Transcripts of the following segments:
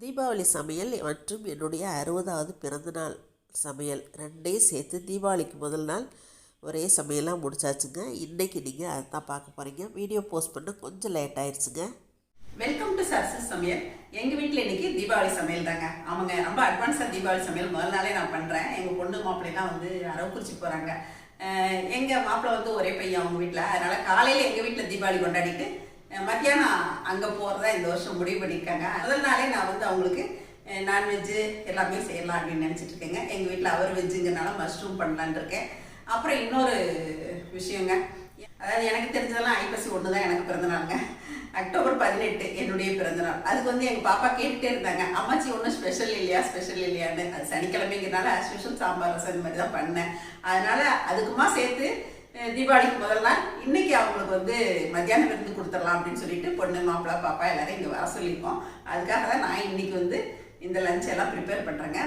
தீபாவளி சமையல் மற்றும் என்னுடைய அறுபதாவது பிறந்தநாள் சமையல் ரெண்டையும் சேர்த்து தீபாவளிக்கு முதல் நாள் ஒரே சமையலாக முடிச்சாச்சுங்க. இன்றைக்கி நீங்கள் அதை தான் பார்க்க போகிறீங்க வீடியோ போஸ்ட் பண்ண கொஞ்சம் லேட் ஆயிடுச்சுங்க வெல்கம் டு சர்சஸ் சமையல். எங்கள் வீட்டில் இன்னைக்கு தீபாவளி சமையல் தாங்க. அவங்க ரொம்ப அட்வான்ஸாக தீபாவளி சமையல் முதல் நாளே நான் பண்ணுறேன் எங்கள் பொண்ணு மாப்பிள்ளைலாம் வந்து அரவக்குறிச்சி போகிறாங்க எங்கள் எங்க மாப்பிள்ளை வந்து ஒரே பையன் அவங்க வீட்டில் அதனால் காலையில் எங்கள் வீட்டில் தீபாவளி கொண்டாடிட்டு மத்தியானம் அங்கே போகிறதா இந்த வருஷம் முடிவு பண்ணியிருக்காங்க முதல் நாளே நான் வந்து அவங்களுக்கு நான்வெஜ்ஜு எல்லாமே செய்யலாம் அப்படின்னு நினச்சிட்டு இருக்கேங்க. எங்கள் வீட்டில் அவர் வெஜ்ஜுங்கிறனால மஷ்ரூம் பண்ணலான்னு இருக்கேன். அப்புறம் இன்னொரு விஷயங்க. அதாவது எனக்கு தெரிஞ்சதெல்லாம் ஐப்பசி ஒன்று தான் எனக்கு பிறந்தநாளுங்க அக்டோபர் பதினெட்டு என்னுடைய பிறந்தநாள் அதுக்கு வந்து எங்கள் பாப்பா கேட்டுட்டே இருந்தாங்க. அம்மாச்சி ஒன்றும் ஸ்பெஷல் இல்லையா? ஸ்பெஷல் இல்லையான்னு. அது சனிக்கிழமைங்கிறனால ஸ்பெஷல் சாம்பார் ரசம் இந்த மாதிரி தான் பண்ணேன். அதனால அதுக்குமா சேர்த்து தீபாவளிக்கு முதல் நாள். இன்னைக்கு அவங்களுக்கு வந்து மத்தியானம் விருந்து கொடுத்துடலாம் அப்படின்னு சொல்லிட்டு பொண்ணு மாப்பிள்ளை பாப்பா எல்லாரும் இங்கே வர சொல்லியிருக்கோம். அதுக்காக தான் நான் இன்னைக்கு வந்து இந்த லஞ்ச் எல்லாம் ப்ரிப்பேர் பண்ணுறேங்க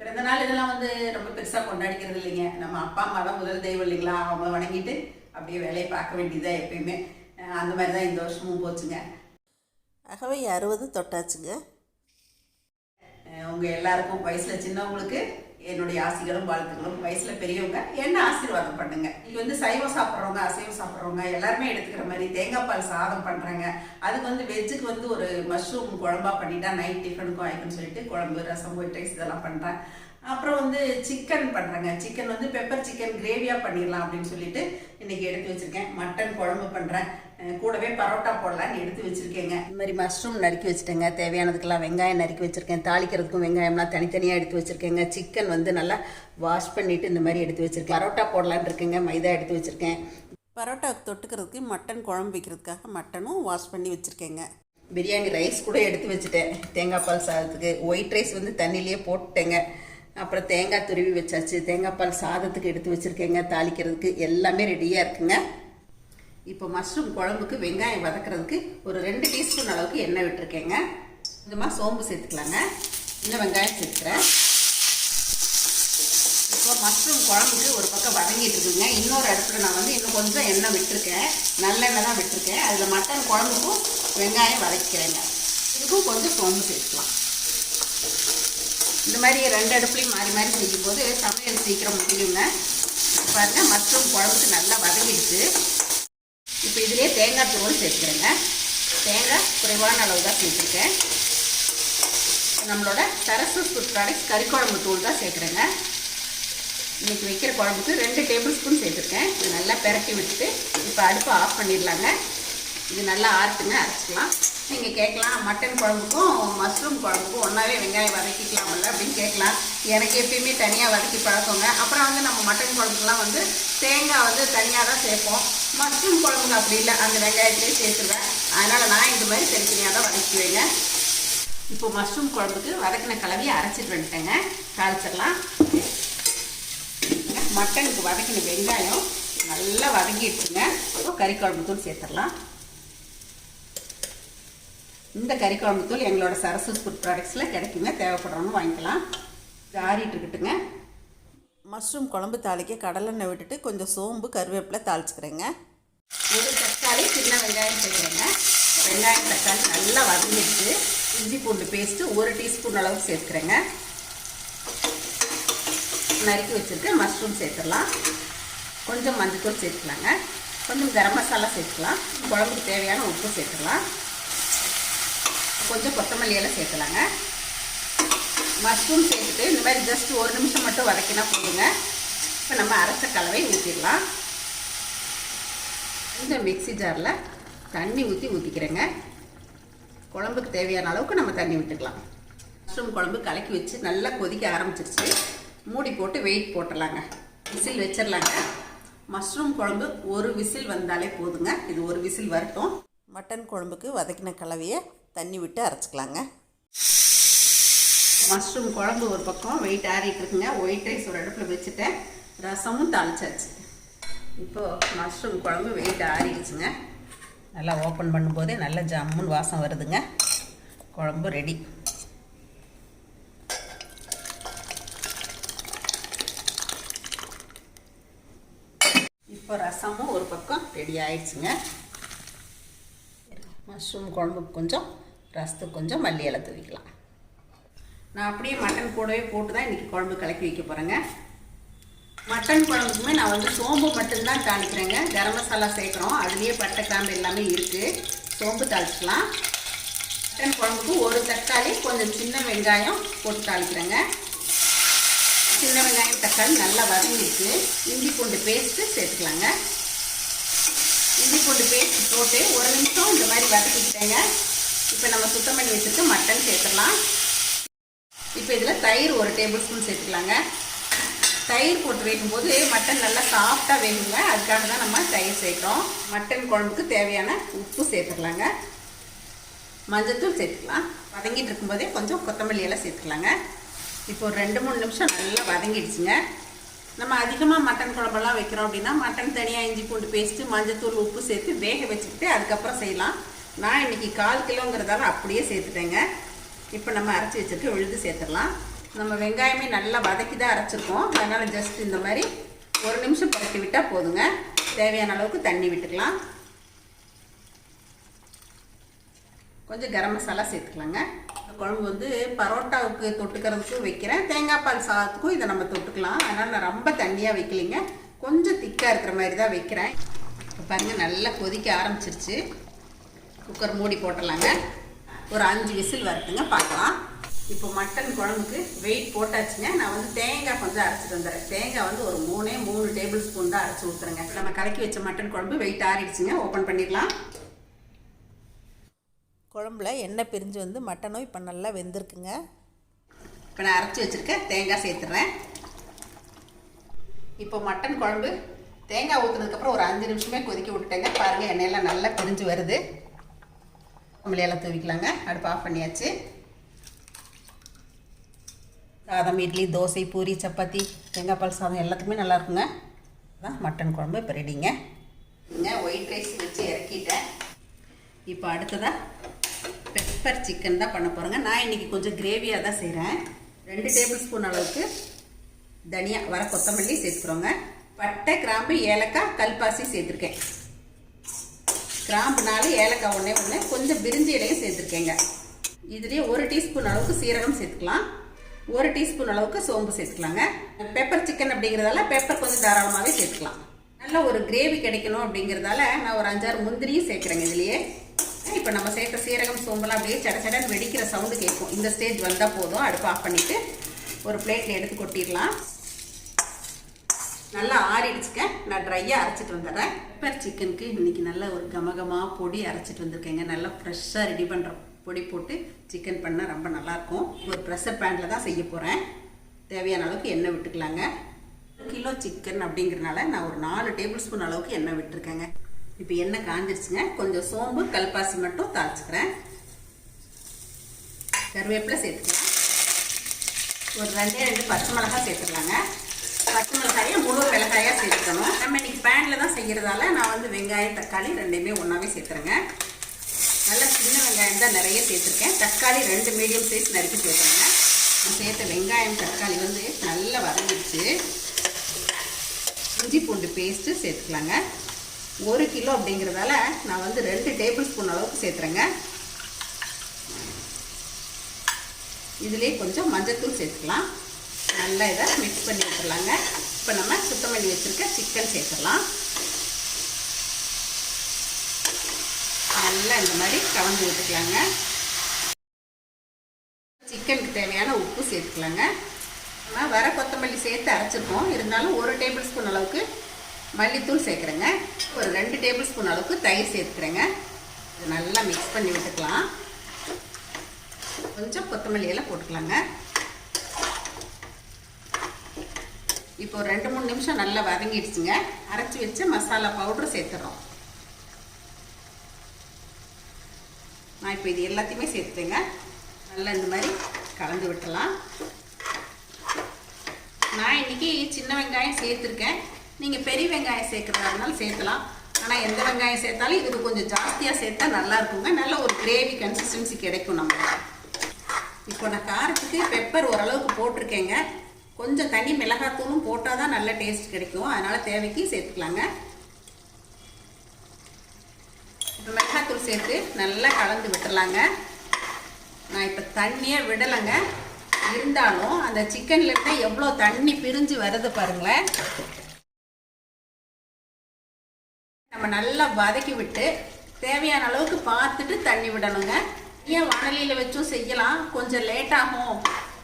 பிறந்த நாள் இதெல்லாம் வந்து ரொம்ப பெருசாக கொண்டாடிக்கிறது இல்லைங்க. நம்ம அப்பா அம்மா தான் முதல் தெய்வம் இல்லைங்களா? அவங்க வணங்கிட்டு அப்படியே வேலையை பார்க்க வேண்டியதா எப்பயுமே. அந்த மாதிரி தான் இந்த வருஷமும் போச்சுங்க. ஆகவே அறுபது தொட்டாச்சுங்க. அஹ் உங்க எல்லாருக்கும் வயசுல சின்னவங்களுக்கு என்னுடைய ஆசைகளும் வாழ்த்துக்களும் வயசுல பெரியவங்க என்ன ஆசீர்வாதம் பண்ணுங்க? இது வந்து சைவம் சாப்பிட்றவங்க அசைவம் சாப்பிட்றவங்க எல்லாருமே எடுத்துக்கிற மாதிரி தேங்காய் பால் சாதம் பண்றாங்க. அதுக்கு வந்து வெஜ்ஜுக்கு வந்து ஒரு மஷ்ரூம் குழம்பா பண்ணிட்டா நைட் டிஃபனுக்கும் ஆயிக்குன்னு சொல்லிட்டு குழம்பு ரசம் ஒயிட் ரைஸ் இதெல்லாம் பண்றேன். அப்புறம் வந்து சிக்கன் பண்றாங்க. சிக்கன் வந்து பெப்பர் சிக்கன் கிரேவியா பண்ணிடலாம் அப்படின்னு சொல்லிட்டு இன்னைக்கு எடுத்து வச்சிருக்கேன். மட்டன் குழம்பு பண்றேன். கூடவே பரோட்டா போடலான்னு எடுத்து வச்சிருக்கேங்க. இந்த மாதிரி மஷ்ரூம் நறுக்கி வச்சுட்டேங்க. தேவையானதுக்கெல்லாம் வெங்காயம் நறுக்கி வச்சிருக்கேன். தாளிக்கிறதுக்கும் வெங்காயம்லாம் தனித்தனியாக எடுத்து வச்சிருக்கேங்க. சிக்கன் வந்து நல்லா வாஷ் பண்ணிட்டு இந்த மாதிரி எடுத்து வச்சிருக்கேன். பரோட்டா போடலான்னு இருக்கேங்க. மைதா எடுத்து வச்சிருக்கேன். பரோட்டாவுக்கு தொட்டுக்கிறதுக்கு மட்டன் குழம்பு வைக்கிறதுக்காக மட்டனும் வாஷ் பண்ணி வச்சுருக்கேங்க. பிரியாணி ரைஸ் கூட எடுத்து வச்சுட்டேன். தேங்காய் பால் சாதத்துக்கு. ஒயிட் ரைஸ் வந்து தண்ணியிலேயே போட்டுட்டேங்க. அப்புறம் தேங்காய் துருவி வச்சாச்சு. தேங்காய் பால் சாதத்துக்கு எடுத்து வச்சுருக்கேங்க. தாளிக்கிறதுக்கு எல்லாமே ரெடியாக இருக்குங்க. இப்போ மஷ்ரூம் குழம்புக்கு வெங்காயம் வதக்குறதுக்கு ஒரு ரெண்டு டீஸ்பூன் அளவுக்கு எண்ணெய் விட்டுருக்கேங்க. கொஞ்சமாக சோம்பு சேர்த்துக்கலாங்க. இன்னும் வெங்காயம் சேர்த்துக்கிறேன். இப்போ மஷ்ரூம் குழம்புக்கு ஒரு பக்கம் வதங்கிட்டு இருக்குங்க. இன்னொரு அடுப்பில் நான் வந்து இன்னும் கொஞ்சம் எண்ணெய் விட்டுருக்கேன். நல்லெண்ணெய் தான் விட்டுருக்கேன். அதில் மட்டன் குழம்புக்கும் வெங்காயம் வதக்கிறேங்க. இதுக்கும் கொஞ்சம் சோம்பு சேர்த்துக்கலாம். இந்த மாதிரி ரெண்டு அடுப்புலையும் மாறி மாறி செய்யும்போது சமையல் சீக்கிரம் முடியுங்க. பாருங்கள் மஷ்ரூம் குழம்புக்கு நல்லா வதங்கிடுச்சு. இப்போ இதுலேயே தேங்காய் துருவல் சேர்த்துக்கிறேங்க. தேங்காய் குறைவான அளவு தான் சேர்த்துருக்கேன் நம்மளோட சரசு ஃபுட் ப்ராடக்ட்ஸ் கறிக்குழம்பு தூள் தான் சேர்க்குறேங்க. இன்றைக்கி வைக்கிற குழம்புக்கு ரெண்டு டேபிள் ஸ்பூன் சேர்த்துருக்கேன். இது நல்லா பெரட்டி விட்டுட்டு இப்போ அடுப்பை ஆஃப் பண்ணிடலாங்க. இது நல்லா ஆறுத்துங்க அரைச்சிக்கலாம். நீங்கள் கேட்கலாம். மட்டன் குழம்புக்கும் மஷ்ரூம் குழம்புக்கும் ஒன்றாவே வெங்காயம் வதக்கிக்கலாம்ல அப்படின்னு கேட்கலாம். எனக்கு எப்பயுமே தனியாக வதக்கி பழக்கங்க. அப்புறம் வந்து நம்ம மட்டன் குழம்புக்குலாம் வந்து தேங்காய் வந்து தனியாக தான் சேர்ப்போம். மஷ்ரூம் குழம்புக்கு அப்படி இல்லை. அந்த வெங்காயத்துலேயே சேர்த்துருவேன். அதனால் நான் இந்த மாதிரி தனித்தனியாக தான் வதக்கிடுவேங்க இப்போ மஷ்ரூம் குழம்புக்கு வதக்கின கலவையை அரைச்சிட்டு வந்துட்டேங்க. தாளிச்சிடலாம். மட்டனுக்கு வதக்கின வெங்காயம் நல்லா வதங்கிடுச்சுங்க. இப்போ கறி குழம்பு தூள் சேர்த்துடலாம். இந்த கறி குழம்பு தூள் எங்களோட சரஸ்வத் ஃபுட் ப்ராடக்ட்ஸில் கிடைக்குங்க. தேவைப்படுறவங்க வாங்கிக்கலாம். இது ஆறிட்டு இருக்கட்டுங்க. மஷ்ரூம் குழம்பு தாளிக்க கடலெண்ணெய் விட்டுட்டு கொஞ்சம் சோம்பு கருவேப்பிலை தாளிச்சுக்கிறேங்க. ஒரு தக்காளி சின்ன வெங்காயம் சேர்க்குறேங்க. வெங்காயம் தக்காளி நல்லா வதங்கிடுச்சு. இஞ்சி பூண்டு பேஸ்ட்டு ஒரு டீஸ்பூன் அளவுக்கு சேர்த்துக்கிறேங்க நறுக்கி வச்சுருக்க மஷ்ரூம் சேர்த்துடலாம். கொஞ்சம் மஞ்சள்தூள் சேர்த்துக்கலாங்க கொஞ்சம் கரம் மசாலா சேர்த்துக்கலாம் குழம்புக்கு தேவையான உப்பு சேர்த்துக்கலாம் கொஞ்சம் கொத்தமல்லி எல்லாம் சேர்த்துலாங்க. மஷ்ரூம் சேர்த்துட்டு இந்த மாதிரி ஜஸ்ட் ஒரு நிமிஷம் மட்டும் வதக்கினா போதுங்க. இப்போ நம்ம அரைச்ச கலவை ஊற்றிடலாம் இந்த மிக்ஸி ஜாரில் தண்ணி ஊற்றி ஊற்றிக்கிறேங்க குழம்புக்கு தேவையான அளவுக்கு நம்ம தண்ணி விட்டுக்கலாம். மஷ்ரூம் குழம்பு கலக்கி வச்சு நல்லா கொதிக்க ஆரம்பிச்சிருச்சு. மூடி போட்டு வெயிட் போட்டுடலாங்க விசில் வச்சிடலாங்க. மஷ்ரூம் குழம்பு ஒரு விசில் வந்தாலே போதுங்க. இது ஒரு விசில் வரட்டும். மட்டன் குழம்புக்கு வதக்கின கலவையை தண்ணி விட்டு அரைச்சிக்கலாங்க. மஷ்ரூம் குழம்பு ஒரு பக்கம் வெயிட் ஆறிட்டு இருக்குங்க. ஒயிட் ரைஸ் ஒரு அடுப்பில் வச்சுட்டேன். ரசமும் தாளிச்சாச்சு. இப்போ மஷ்ரூம் குழம்பு வெயிட் ஆறிடுச்சுங்க. நல்லா ஓப்பன் பண்ணும்போதே நல்ல ஜம்முன்னு வாசம் வருதுங்க. குழம்பு ரெடி இப்போ ரசமும் ஒரு பக்கம் ரெடி ஆயிடுச்சுங்க. மஷ்ரூம் குழம்புக்கு கொஞ்சம் ரசத்துக்கு கொஞ்சம் மல்லி இலை தூவிக்கலாம். நான் அப்படியே மட்டன் கூடவே போட்டு தான் இன்றைக்கி குழம்பு கலக்கி வைக்க போகிறேங்க மட்டன் குழம்புக்குமே நான் வந்து சோம்பு மட்டும்தான் தாளிக்கிறேங்க. கரம் மசாலா சேர்க்குறோம். அதுலேயே பட்டை கிராம்பு எல்லாமே இருக்குது சோம்பு தாளிச்சிக்கலாம். மட்டன் குழம்புக்கு ஒரு தக்காளி கொஞ்சம் சின்ன வெங்காயம் போட்டு தாளிக்கிறேங்க. சின்ன வெங்காயம் தக்காளி நல்லா வதங்கிருக்கு இஞ்சி பூண்டு பேஸ்ட்டு சேர்த்துக்கலாங்க. இஞ்சி பூண்டு பேஸ்ட் போட்டு ஒரு நிமிஷம் இந்த மாதிரி வதக்கிக்கிட்டேங்க. இப்போ நம்ம சுத்தம் பண்ணி வச்சுட்டு மட்டன் சேர்த்துடலாம். இப்போ இதில் தயிர் ஒரு டேபிள் ஸ்பூன் சேர்த்துக்கலாங்க. தயிர் போட்டு வைக்கும்போது மட்டன் நல்லா சாஃப்டாக வேணுங்க அதுக்காக தான் நம்ம தயிர் சேர்க்குறோம். மட்டன் குழம்புக்கு தேவையான உப்பு சேர்த்துக்கலாங்க. மஞ்சத்தூள் சேர்த்துக்கலாம். வதங்கிட்டு இருக்கும்போதே கொஞ்சம் கொத்தமல்லி எல்லாம் சேர்த்துக்கலாங்க. இப்போ ஒரு ரெண்டு மூணு நிமிஷம் நல்லா வதங்கிடுச்சுங்க. நம்ம அதிகமாக மட்டன் குழம்பெல்லாம் வைக்கிறோம் அப்படின்னா மட்டன் தனியாக இஞ்சி பூண்டு பேஸ்ட்டு மஞ்சத்தூள் உப்பு சேர்த்து வேக வச்சுக்கிட்டு அதுக்கப்புறம் செய்யலாம். நான் இன்றைக்கி கால் கிலோங்கிறதால அப்படியே சேர்த்துட்டேங்க. இப்போ நம்ம அரைச்சி வச்சுருக்க விழுது சேர்த்துடலாம். நம்ம வெங்காயமே நல்லா வதக்கி தான் அரைச்சிருக்கோம். அதனால் ஜஸ்ட் இந்த மாதிரி ஒரு நிமிஷம் பரட்டி விட்டால் போதுங்க. தேவையான அளவுக்கு தண்ணி விட்டுக்கலாம். கொஞ்சம் கரம் மசாலா சேர்த்துக்கலாங்க. குழம்பு வந்து பரோட்டாவுக்கு தொட்டுக்கிறதுக்கும் வைக்கிறேன். தேங்காய் பால் சாதத்துக்கும் இதை நம்ம தொட்டுக்கலாம். அதனால் நான் ரொம்ப தண்ணியாக வைக்கலைங்க. கொஞ்சம் திக்காக இருக்கிற மாதிரி தான் வைக்கிறேன். இப்போ பாருங்கள் நல்லா கொதிக்க ஆரம்பிச்சிருச்சு. குக்கர் மூடி போட்டுடலாங்க. ஒரு அஞ்சு விசில் வரட்டுங்க பார்க்கலாம். இப்போ மட்டன் குழம்புக்கு வெயிட் போட்டாச்சுங்க. நான் வந்து தேங்காய் கொஞ்சம் அரைச்சிட்டு வந்துடுறேன். தேங்காய் வந்து ஒரு மூணே மூணு டேபிள் ஸ்பூன் தான் அரைச்சி ஊற்றுறேங்க நம்ம கலக்கி வச்ச மட்டன் குழம்பு வெயிட் ஆறிடுச்சுங்க. ஓப்பன் பண்ணிடலாம். குழம்புல எண்ணெய் பிரிஞ்சு வந்து மட்டனும் இப்போ நல்லா வெந்திருக்குங்க. இப்போ நான் அரைச்சி வச்சுருக்கேன் தேங்காய் சேர்த்துட்றேன் இப்போ மட்டன் குழம்பு தேங்காய் ஊற்றுனதுக்கப்புறம் ஒரு அஞ்சு நிமிஷமே கொதிக்க விட்டுட்டேங்க. பாருங்கள் எண்ணெயெல்லாம் நல்லா பிரிஞ்சு வருது. நம்மளையெல்லாம் தூவிக்கலாங்க. அடுப்பு ஆஃப் பண்ணியாச்சு. சாதம் இட்லி தோசை பூரி சப்பாத்தி தேங்காய் பால் சாதம் எல்லாத்துக்குமே நல்லா இருக்குங்க. அதான் மட்டன் குழம்பு இப்போ ரெடிங்க இங்கே ஒயிட் ரைஸ் வச்சு இறக்கிட்டேன். இப்போ அடுத்ததாக பெப்பர் சிக்கன் தான் பண்ண போகிறேங்க நான் இன்றைக்கி கொஞ்சம் கிரேவியாக தான் செய்கிறேன் ரெண்டு டேபிள் ஸ்பூன் அளவுக்கு தனியா வர கொத்தமல்லி சேர்த்துக்கிறோங்க. பட்டை கிராம்பு ஏலக்காய் கல்பாசி சேர்த்துருக்கேன். கிராம்புனால ஏலக்காய் ஒன்றே ஒன்று கொஞ்சம் பிரிஞ்சி இலையும் சேர்த்துருக்கேங்க. இதுலேயே ஒரு டீஸ்பூன் அளவுக்கு சீரகம் சேர்த்துக்கலாம். ஒரு டீஸ்பூன் அளவுக்கு சோம்பு சேர்த்துக்கலாங்க. பெப்பர் சிக்கன் அப்படிங்கிறதால பெப்பர் கொஞ்சம் தாராளமாகவே சேர்த்துக்கலாம். நல்ல ஒரு கிரேவி கிடைக்கணும் அப்படிங்கிறதால நான் ஒரு அஞ்சாறு முந்திரியும் சேர்க்குறேங்க இதுலேயே. இப்போ நம்ம சேர்த்த சீரகம் சோம்பெல்லாம் அப்படியே சட சடன் வெடிக்கிற சவுண்டு கேட்கும். இந்த ஸ்டேஜ் வந்தால் போதும். அடுப்பு ஆஃப் பண்ணிவிட்டு ஒரு பிளேட்டில் எடுத்து கொட்டிடலாம். நல்லா ஆறிடுச்சுக்க நான் ட்ரையாக அரைச்சிட்டு வந்துடுறேன். பெப்பர் சிக்கனுக்கு இன்றைக்கி நல்ல ஒரு கமகமாக பொடி அரைச்சிட்டு வந்திருக்கேங்க. நல்லா ஃப்ரெஷ்ஷாக ரெடி பண்ணுறோம் பொடி போட்டு சிக்கன் பண்ணால் ரொம்ப நல்லாயிருக்கும். ஒரு ப்ரெஷர் பேனில் தான் செய்ய போகிறேன் தேவையான அளவுக்கு எண்ணெய் விட்டுக்கலாங்க. கிலோ சிக்கன் அப்படிங்கிறனால நான் ஒரு நாலு டேபிள் ஸ்பூன் அளவுக்கு எண்ணெய் விட்டுருக்கேங்க. இப்போ எண்ணெய் காஞ்சிருச்சுங்க. கொஞ்சம் சோம்பு கல்பாசி மட்டும் தாளிச்சுக்கிறேன். கருவேப்பிலை சேர்த்துக்கலாம். ஒரு ரெண்டே ரெண்டு பச்சை மிளகா சேர்த்துக்கலாங்க. பச்சை மிளகாயை முழு மிளகாயாக சேர்த்துக்கணும். நம்ம இன்றைக்கி பேனில் தான் செய்கிறதால நான் வந்து வெங்காயம் தக்காளி ரெண்டையுமே ஒன்றாவே சேர்த்துருங்க நல்லா சின்ன வெங்காயம் தான் நிறைய சேர்த்துருக்கேன். தக்காளி ரெண்டு மீடியம் சைஸ் நறுக்கி சேர்த்துருங்க நான் சேர்த்த வெங்காயம் தக்காளி வந்து நல்லா வதங்கிடுச்சு. இஞ்சி பூண்டு பேஸ்ட்டு சேர்த்துக்கலாங்க. ஒரு கிலோ அப்படிங்கிறதால நான் வந்து ரெண்டு டேபிள் ஸ்பூன் அளவுக்கு சேர்த்துறேங்க. இதுலேயே கொஞ்சம் மஞ்சத்தூள் சேர்த்துக்கலாம். நல்லா இதை மிக்ஸ் பண்ணி விட்டுறலாங்க இப்போ நம்ம சுத்தம் பண்ணி வச்சுருக்க சிக்கன் சேர்த்துடலாம். நல்லா இந்த மாதிரி கலந்து விட்டுக்கலாங்க சிக்கனுக்கு தேவையான உப்பு சேர்த்துக்கலாங்க. ஆனால் வர கொத்தமல்லி சேர்த்து அரைச்சிருக்கோம். இருந்தாலும் ஒரு டேபிள் ஸ்பூன் அளவுக்கு மல்லித்தூள் சேர்க்குறேங்க. ஒரு ரெண்டு டேபிள் ஸ்பூன் அளவுக்கு தயிர் சேர்த்துக்கிறேங்க. நல்லா மிக்ஸ் பண்ணி விட்டுக்கலாம். கொஞ்சம் கொத்தமல்லியெல்லாம் போட்டுக்கலாங்க. இப்போ ஒரு ரெண்டு மூணு நிமிஷம் நல்லா வதங்கிடுச்சுங்க. அரைச்சி வச்ச மசாலா பவுட்ரு சேர்த்துறோம். நான் இப்போ இது எல்லாத்தையுமே சேர்த்துங்க நல்லா இந்த மாதிரி கலந்து விட்டலாம். நான் இன்னைக்கு சின்ன வெங்காயம் சேர்த்துருக்கேன். நீங்கள் பெரிய வெங்காயம் சேர்க்குறதா இருந்தாலும் சேர்க்கலாம். ஆனால் எந்த வெங்காயம் சேர்த்தாலும் இது கொஞ்சம் ஜாஸ்தியாக சேர்த்தா நல்லா இருக்குங்க. நல்ல ஒரு கிரேவி கன்சிஸ்டன்சி கிடைக்கும் நம்ம இப்போ நான் காரத்துக்கு பெப்பர் ஓரளவுக்கு போட்டிருக்கேங்க. கொஞ்சம் தனி மிளகாத்தூளும் போட்டால் தான் நல்ல டேஸ்ட் கிடைக்கும். அதனால் தேவைக்கு சேர்த்துக்கலாங்க. இப்போ மிளகாத்தூள் சேர்த்து நல்லா கலந்து விட்டுறலாங்க. நான் இப்போ தண்ணியே விடலைங்க. இருந்தாலும் அந்த சிக்கனில் இருந்து எவ்வளோ தண்ணி பிரிஞ்சு வருது பாருங்களேன். நம்ம நல்லா வதக்கி விட்டு தேவையான அளவுக்கு பார்த்துட்டு தண்ணி விடணுங்க. ஏன் வானலியில் வச்சும் செய்யலாம். கொஞ்சம் லேட் ஆகும்.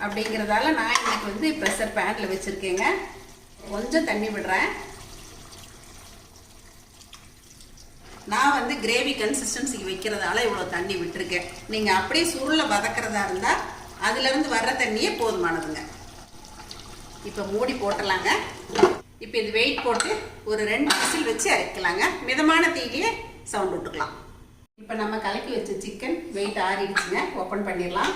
அப்படிங்கிறதால நான் இன்னைக்கு வந்து ப்ரெஷர் பேனில் வச்சுருக்கேங்க. கொஞ்சம் தண்ணி விடுறேன். நான் வந்து கிரேவி கன்சிஸ்டன்சிக்கு வைக்கிறதால இவ்வளோ தண்ணி விட்டுருக்கேன். நீங்கள் அப்படியே சுருளை வதக்கிறதா இருந்தால் அதுலேருந்து வர்ற தண்ணியே போதுமானதுங்க. இப்போ மூடி போட்டலாங்க இப்போ இது வெயிட் போட்டு ஒரு ரெண்டு விசில் வச்சு அரைக்கலாங்க. மிதமான தீயிலே சவுண்ட் விட்டுக்கலாம். இப்போ நம்ம கலக்கி வச்ச சிக்கன் வெயிட் ஆறிடுச்சுங்க. ஓப்பன் பண்ணிடலாம்.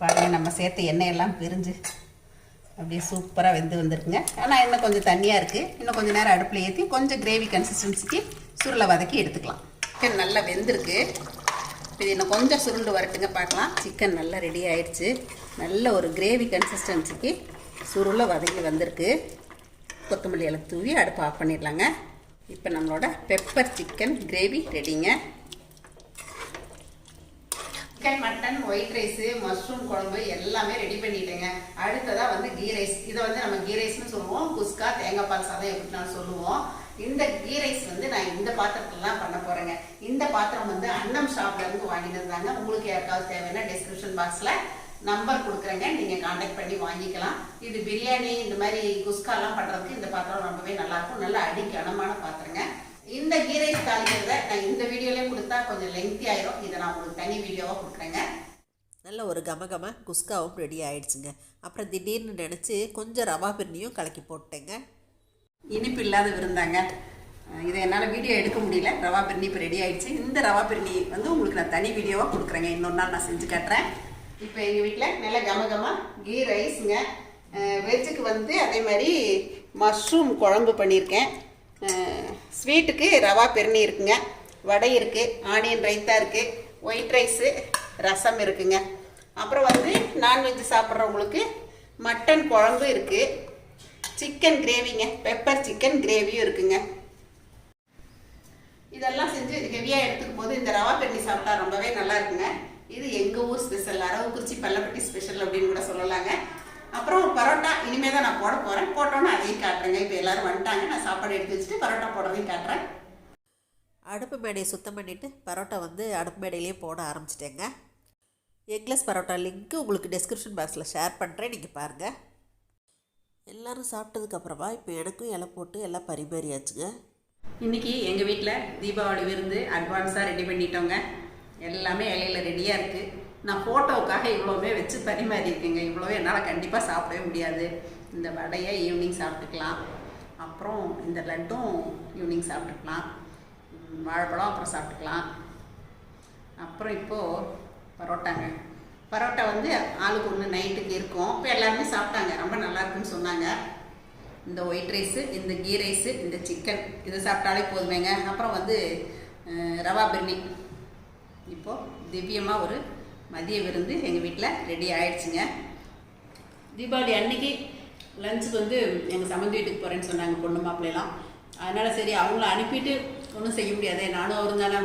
பாருங்கள் நம்ம சேர்த்த எண்ணெயெல்லாம் பிரிஞ்சு அப்படியே சூப்பராக வெந்து வந்திருக்குங்க. ஆனால் இன்னும் கொஞ்சம் தண்ணியாக இருக்குது இன்னும் கொஞ்சம் நேரம் அடுப்பில் ஏற்றி கொஞ்சம் கிரேவி கன்சிஸ்டன்சிக்கு சுருளை வதக்கி எடுத்துக்கலாம். சிக்கன் நல்லா வெந்திருக்கு. இது இன்னும் கொஞ்சம் சுருண்டு வரட்டுங்க பார்க்கலாம். சிக்கன் நல்லா ரெடி ஆயிடுச்சு. நல்ல ஒரு கிரேவி கன்சிஸ்டன்சிக்கு சுருளை வதக்கி வந்திருக்கு. கொத்தமல்லி இலை தூவி அடுப்பு ஆஃப் பண்ணிடலாங்க. இப்போ நம்மளோட pepper chicken gravy ரெடிங்க chicken mutton white rice mushroom குழம்பு எல்லாமே ரெடி பண்ணிட்டேங்க. அடுத்ததாக வந்து கீ ரைஸ். இதை வந்து நம்ம கீ ரைஸ்னு சொல்லுவோம். குஸ்கா தேங்காய் பால் சாதம் எப்படினாலும் சொல்லுவோம். இந்த கீ ரைஸ் வந்து நான் இந்த பாத்திரத்துலலாம் பண்ண போகிறேங்க இந்த பாத்திரம் வந்து அன்னம் ஷாப்ல இருந்து வாங்கிட்டு இருந்தாங்க உங்களுக்கு யாருக்காவது தேவைன்னா டிஸ்கிரிப்ஷன் பாக்ஸில் நம்பர் கொடுக்குறேங்க. நீங்கள் காண்டாக்ட் பண்ணி வாங்கிக்கலாம். இது பிரியாணி இந்த மாதிரி குஸ்காலாம் பண்ணுறதுக்கு இந்த பாத்திரம் ரொம்பவே நல்லாயிருக்கும். நல்ல அடி கனமான பாத்திரங்க. இந்த கீ ரைஸ் தாளிக்கிறத நான் இந்த வீடியோலேயே கொடுத்தா கொஞ்சம் லெங்க்தி ஆயிரும். இதை நான் உங்களுக்கு தனி வீடியோவாக கொடுக்குறேங்க. நல்ல ஒரு கம கம குஸ்காவும் ரெடி ஆயிடுச்சுங்க. அப்புறம் திடீர்னு நினச்சி கொஞ்சம் ரவா பிரினியும் கலக்கி போட்டேங்க. இனிப்பு இல்லாத விருந்தாங்க. இதை என்னால் வீடியோ எடுக்க முடியல. ரவா பிரிணி இப்போ ரெடி ஆயிடுச்சு. இந்த ரவா பிரிணி வந்து உங்களுக்கு நான் தனி வீடியோவாக கொடுக்குறேங்க. இன்னொரு நாள் நான் செஞ்சு காட்டுறேன். இப்போ எங்கள் வீட்டில் நல்ல கம கம கீ ரைஸுங்க. வெஜ்ஜுக்கு வந்து அதே மாதிரி மஷ்ரூம் குழம்பு பண்ணியிருக்கேன். ஸ்வீட்டுக்கு ரவா பெருணி இருக்குங்க. வடை இருக்குது ஆனியன் ரைத்தா இருக்குது ஒயிட் ரைஸு ரசம் இருக்குங்க. அப்புறம் வந்து நான்வெஜ் சாப்பிட்றவங்களுக்கு மட்டன் குழம்பு இருக்குது சிக்கன் கிரேவிங்க பெப்பர் சிக்கன் கிரேவியும் இருக்குங்க. இதெல்லாம் செஞ்சு ஹெவியாக எடுத்துக்கும் போது இந்த ரவா பெண்ணி சாப்பிட்டா ரொம்பவே நல்லா இருக்குங்க. இது எங்கள் ஊர் ஸ்பெஷல் அரவக்குறிச்சி பள்ளப்பட்டி ஸ்பெஷல் அப்படின்னு கூட சொல்லலாங்க. அப்புறம் பரோட்டா இனிமே தான் நான் போட போகிறேன் போட்டோன்னு அதையும் காட்டுறேங்க. இப்போ எல்லாரும் வந்துட்டாங்க. நான் சாப்பாடு எடுத்து வச்சுட்டு பரோட்டா போடுறதையும் காட்டுறேன். அடுப்பு மேடையை சுத்தம் பண்ணிவிட்டு பரோட்டா வந்து அடுப்பு மேடையிலேயே போட ஆரம்பிச்சிட்டேங்க. எக்லெஸ் பரோட்டா லிங்க்கு உங்களுக்கு டிஸ்கிரிப்ஷன் பாக்ஸில் ஷேர் பண்ணுறேன் நீங்கள் பாருங்கள் எல்லோரும் சாப்பிட்டதுக்கப்புறமா இப்போ எனக்கும் இலை போட்டு எல்லாம் பரிமாறியாச்சுங்க. இன்னைக்கு எங்கள் வீட்டில் தீபாவளி விருந்து அட்வான்ஸாக ரெடி பண்ணிட்டோங்க. எல்லாமே இலையில ரெடியாக இருக்குது நான் ஃபோட்டோவுக்காக இவ்வளோவே வச்சு பரிமாறியிருக்கேங்க. இவ்வளோவே என்னால் கண்டிப்பாக சாப்பிடவே முடியாது. இந்த வடையை ஈவினிங் சாப்பிட்டுக்கலாம். அப்புறம் இந்த லட்டும் ஈவினிங் சாப்பிட்டுக்கலாம். வாழைப்பழம் அப்புறம் சாப்பிட்டுக்கலாம். அப்புறம் இப்போது பரோட்டாங்க. பரோட்டா வந்து ஆளுக்கு ஒன்று நைட்டுக்கு இருக்கும். இப்போ எல்லாருமே சாப்பிட்டாங்க. ரொம்ப நல்லா இருக்குன்னு சொன்னாங்க. இந்த ஒயிட் ரைஸு இந்த கீ ரைஸு இந்த சிக்கன் இதை சாப்பிட்டாலே போதுமேங்க. அப்புறம் வந்து ரவா பிரியாணி. இப்போது திவ்யமாக ஒரு மதிய விருந்து எங்கள் வீட்டில் ரெடி ஆயிடுச்சுங்க. தீபாவளி அன்னைக்கு லஞ்சுக்கு வந்து எங்கள் சம்மந்தி வீட்டுக்கு போகிறேன்னு சொன்னாங்க பொண்ணு மாப்பிள்ளையெல்லாம் அதனால் சரி அவங்கள அனுப்பிட்டு ஒன்றும் செய்ய முடியாதே நானும் அவரும் தானே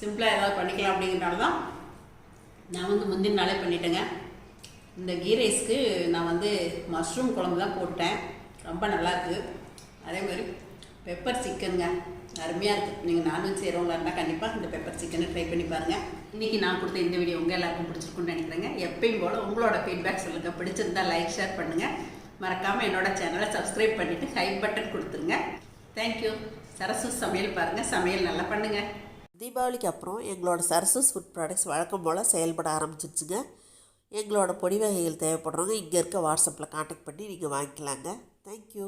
சிம்பிளாக ஏதாவது பண்ணிக்கலாம் அப்படிங்கிறனால தான் நான் வந்து முந்தின நாளே பண்ணிட்டேங்க. இந்த கீ ரைஸ்க்கு நான் வந்து மஷ்ரூம் குழம்பு தான் போட்டேன். ரொம்ப நல்லா இருக்குது அதே மாதிரி பெப்பர் சிக்கனுங்க அருமையாக இருக்குது நீங்கள் நான்வெஜ் செய்கிறவங்களா இருந்தால் கண்டிப்பாக இந்த பெப்பர் சிக்கனை ட்ரை பண்ணி பாருங்கள் இன்றைக்கி நான் கொடுத்த இந்த வீடியோ உங்கள் எல்லாருக்கும் பிடிச்சிருக்குன்னு நினைக்கிறேங்க. எப்பயும் போல் உங்களோட ஃபீட்பேக் சொல்லுங்கள் பிடிச்சிருந்தா லைக் ஷேர் பண்ணுங்கள் மறக்காமல் என்னோட சேனலை சப்ஸ்கிரைப் பண்ணிவிட்டு ஹை பட்டன் கொடுத்துருங்க. தேங்க்யூ சரசு சமையல் பாருங்கள் சமையல் நல்லா பண்ணுங்கள் தீபாவளிக்கு அப்புறம் எங்களோட சரசஸ் ஃபுட் ப்ராடக்ட்ஸ் வழக்கம் போல் செயல்பட ஆரம்பிச்சிச்சுங்க எங்களோட பொடி வகைகள் தேவைப்படுறவங்க இங்கே இருக்க வாட்ஸ்அப்பில் காண்டாக்ட் பண்ணி நீங்கள் வாங்கிக்கலாங்க. தேங்க்யூ